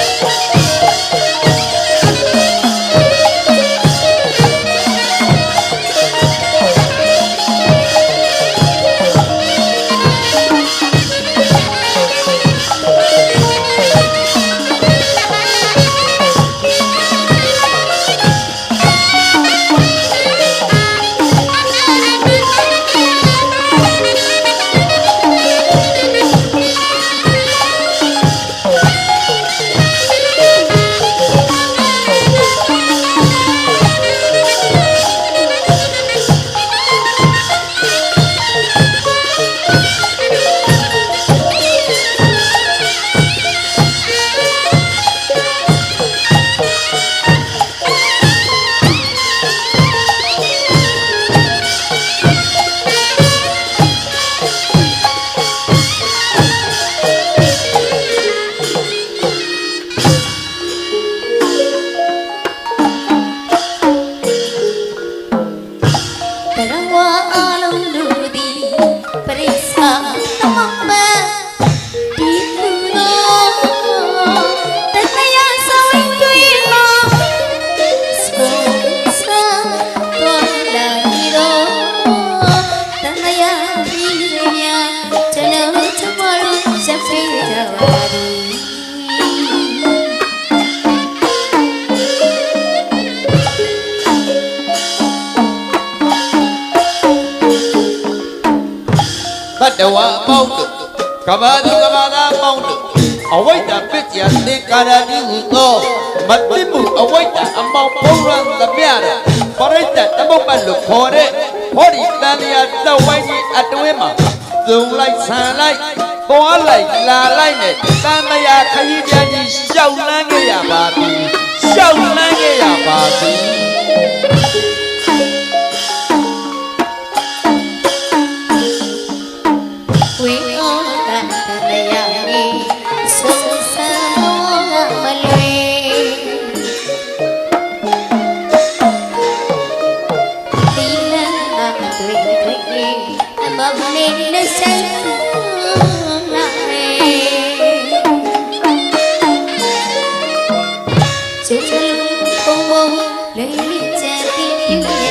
Oh. ကဘာသူကဘာသာအပေါင်းတို့အဝိဒ္ဓပစ္စယသေကာရတိဟုသောမတိမှုအဝိဒ္ဓအမောင်ဘုံရံသမျှတဲ့ပရိသတ်တမုတ်ပတ်လို့ခေါ်တဲ့ဟောဒီတန်လျာတောက်ဝိုင်းကြီးအတွင်းမှာသုံးလိုက်ဆန်လိုက်သွားလိုက်လာလိုက်နဲ့တန်လျာခရီးပြန်ကြီးရှောက်လန်းခဲ့ရပါသည်ရှောက်လန်းခဲ့ရပါသည် ချစ်ချလူ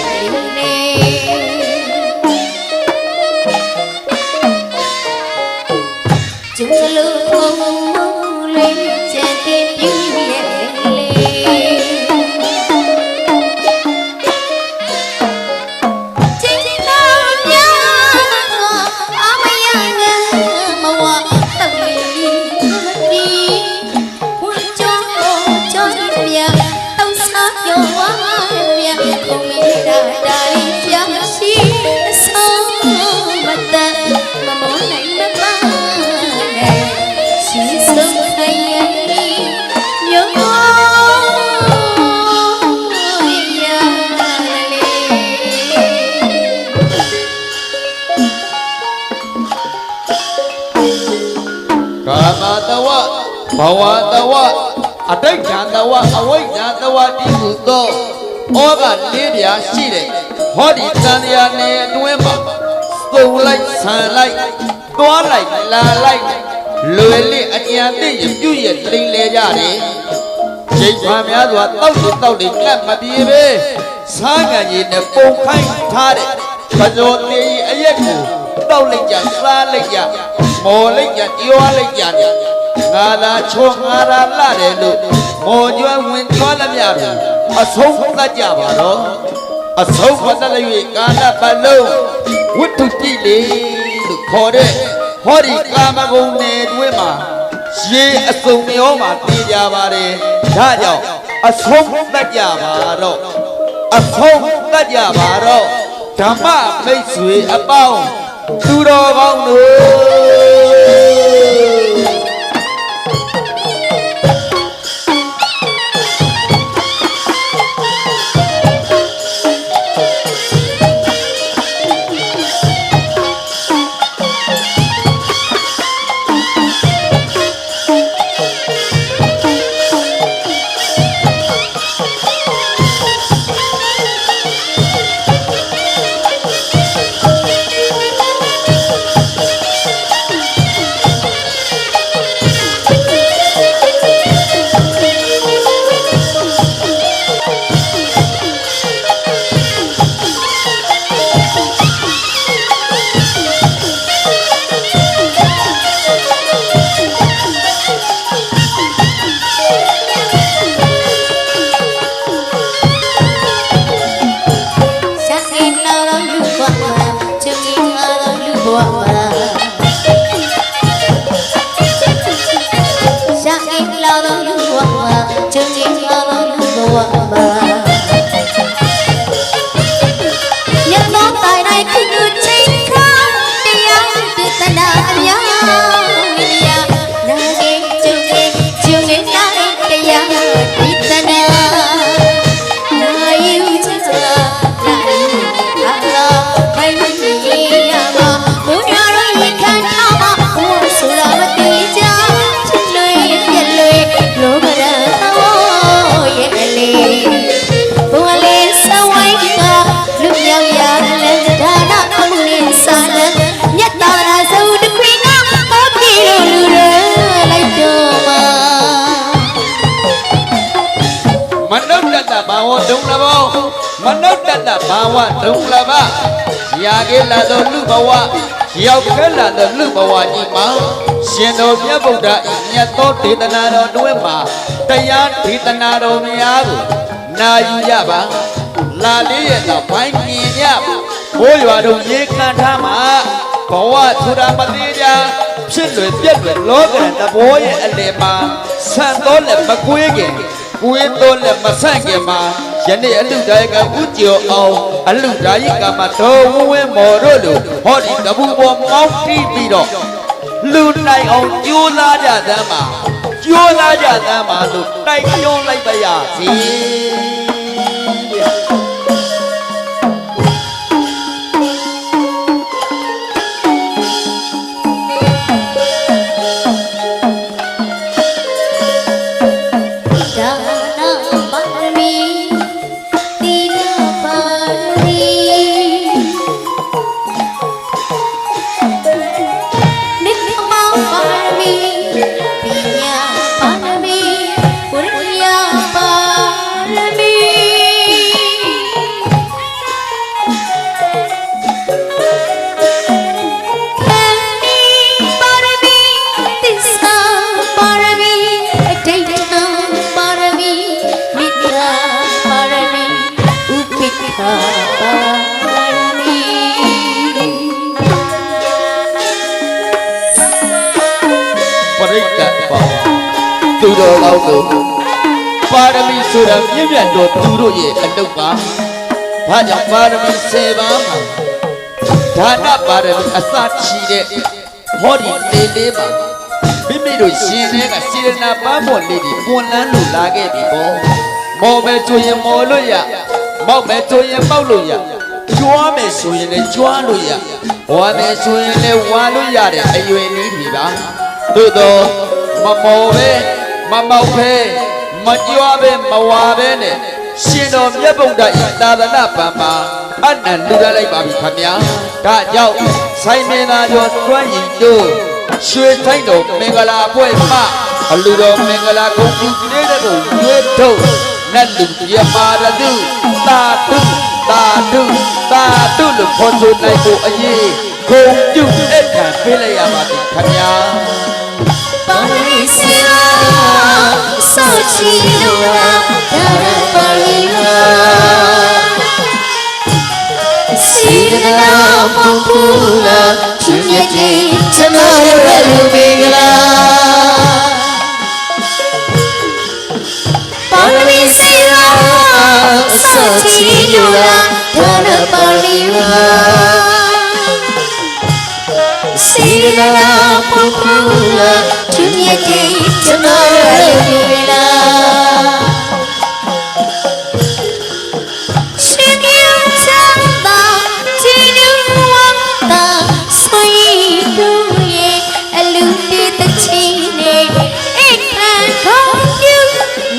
တဝဘဝတဝအတိတ်ဉာဏ်တဝအဝိဇ္ဇာတဝတိဟုသောဩဃလေးပြားရှိတဲ့ဟောဒီတန်လျာနယ်အတွင်းမှာသုံးလိုက်ဆန်လိုက်သွားလိုက်လာလိုက်လွယ်လင့်အကြံသိရပြုရလိမ့်လေကြတယ်ချိန်ပါများစွာတောက်တူတောက်နေငတ်မပြေပဲစားငံကြီးနဲ့ပုံခိုင်းထားတဲ့ပဇောသေးအရက်ကို တောက်လိုက်ကြစားလိုက်ကြမော်လိုက်ကြပြောလိုက်ကြတယ်ငါသာချောငါသာလှတယ်လို့မော်ကျွမ်းဝင်သွားလည်းမြတယ်အဆုံးသတ်ကြပါတော့အဆုံးဖတ်တဲ့၍ကာလပတ်လုံးဝိတုတိလေလို့ခေါ်တဲ့ဟောဒီကာမဂုဏ်နယ်တွင်းမှာရေအစုံမျောမှာတည်ကြပါတယ်ဒါကြောင့်အဆုံးသတ်ကြပါတော့အဆုံးသတ်ကြပါတော့ဓမ္မမိတ်ဆွေအပေါင်း သူတော်ကောင်းတို့တ Oh, ဘာဝဒုံလဘောမနုဿတ္တဘာဝဒုံလဘရာကေလာသောလူဘဝရောက်ခဲလာသောလူဘဝကြီးမှာရှင်တော်မြတ်ဗုဒ္ဓဤမြတ်သောဒေသနာတော်တွင်မှာတရားဒေသနာတော်များကိုနာယူရပါလာလေးရဲ့တော့ဘိုင်းမြင်ရပါဘိုးရွာတို့ရေခံထားမှာဘဝဆိုတာမသေးကြဖြစ်လွယ်ပြက်လွယ်လောကရန်တဘောရဲ့အလယ်မှာဆန့်တော်လက်မကွေးခင် ကိုယ်တော်လည်းမဆန့်ခင်မှာယနေ့အလူဒါယကဥကျော်အောင်အလူဒါယကမှာတော်ဝဝဲမော်တို့လိုဟောဒီတပူပေါ်မောင်းတီးပြီးတော့လူနိုင်အောင်ကြိုးစားကြသမ်းပါကြိုးစားကြသမ်းပါလို့တိုက်တွန်းလိုက်ပါရစေဗျာ တော်ကောင်းတို့ပါရမီဆိုတာမြင့်မြတ်တော်သူတို့ရဲ့အလုပ်ပါဘာကြောင့်ပါရမီ10ပါးမှာဒါနပါရမီအစချီတဲ့ဟောဒီလေးလေးပါမိမိတို့ရှင်တွေကစေရနာပန်းပေါ်လေးတွေပွန်လန်းလို့လာခဲ့ပြီပေါ့မော်ပဲကျွရင်မော်လို့ရမောက်ပဲကျွရင်မောက်လို့ရကြွားမယ်ဆိုရင်လည်းကြွားလို့ရဝါမယ်ဆိုရင်လည်းဝါလို့ရတဲ့အရွယ်လေးတွေပါသို့တော့မမော်ပဲ မမောက်ပဲမကြွားပဲမဝါပဲနဲ့ရှင်တော်မြတ်ဗုဒ္ဓဤသာသနာပံမှာအနန္တူရလိုက်ပါပြီခမညာဒါကြောင့်ဆိုင်မင်းသားကျော်တွန်းရင်တို့ရွှေဆိုင်တော်မင်္ဂလာအဖွဲ့မှအလူတော်မင်္ဂလာကုန်ပြုကလေးတွေကိုရွေးထုတ်နတ်လူပြပါရတုသာတုသာတုသာတုလို့ခေါ်ဆိုနိုင်ဖို့အရေးဂုံပြုအဲ့ခံပေးလိုက်ရပါပြီခမညာ ပါရမီစေရာစောချီ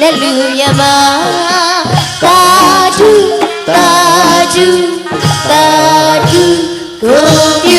လက်လူမြမတာဒူတာဒူတာဒူကို